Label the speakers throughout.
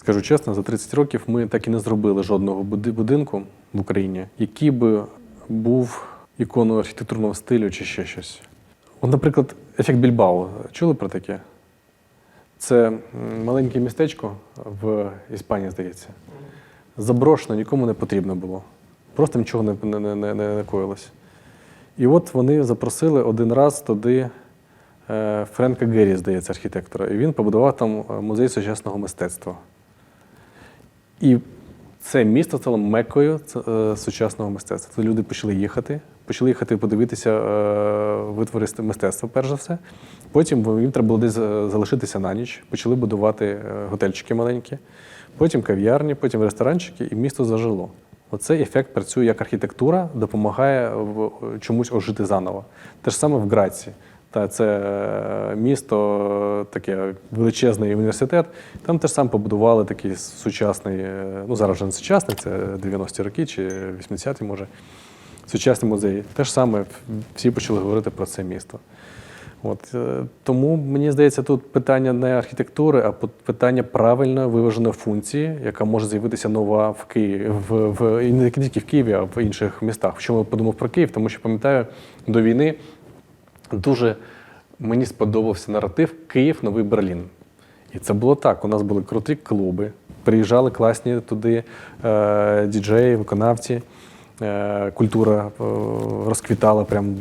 Speaker 1: Скажу чесно, за 30 років ми так і не зробили жодного будинку в Україні, який би був іконою архітектурного стилю чи ще щось. От, наприклад, ефект Більбао. Чули про таке? Це маленьке містечко в Іспанії, здається. Заброшено, нікому не потрібно було. Просто нічого не, не, не, не, коїлось. І от вони запросили один раз туди е, Френка Геррі, здається, архітектора. І він побудував там е, музей сучасного мистецтва. І це місто стало мекою е, сучасного мистецтва. Туди люди почали їхати, почали їхати подивитися е, витвори мистецтва, перш за все. Потім їм треба було десь е, залишитися на ніч, почали будувати готельчики маленькі, потім кав'ярні, потім ресторанчики, і місто зажило. Оцей ефект працює як архітектура, допомагає чомусь ожити заново. Те ж саме в Граці. Та це е, місто, таке величезний університет. Там теж сам побудували такий сучасний, е, ну зараз вже не сучасний, це 90-ті роки чи 80-ті, може. Сучасний музей. Те ж саме всі почали говорити про це місто. От, е, тому мені здається, тут питання не архітектури, а питання правильно виваженої функції, яка може з'явитися нова в Києві, в, в не тільки в Києві, а в інших містах. Чому я подумав про Київ? Тому що пам'ятаю, до війни дуже мені сподобався наратив Київ Новий Берлін. І це було так. У нас були круті клуби, приїжджали класні туди е, діджеї, виконавці. Е, культура е, розквітала, прям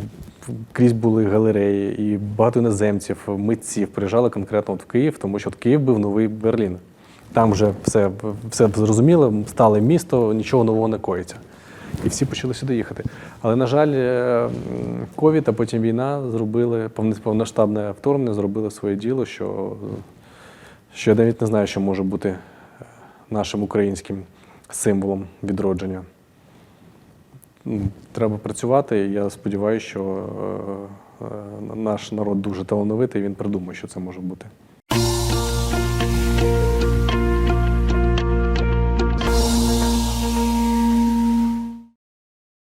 Speaker 1: крізь були галереї, і багато іноземців, митців приїжджали конкретно от в Київ, тому що от Київ був новий Берлін. Там вже все, все зрозуміло, стале місто, нічого нового не коїться. І всі почали сюди їхати. Але, на жаль, е, ковід, а потім війна зробили повноштабне вторгнення, зробили своє діло, що, що я навіть не знаю, що може бути е, нашим українським символом відродження. Треба працювати. і Я сподіваюся, що е, наш народ дуже талановитий, він придумає, що це може бути.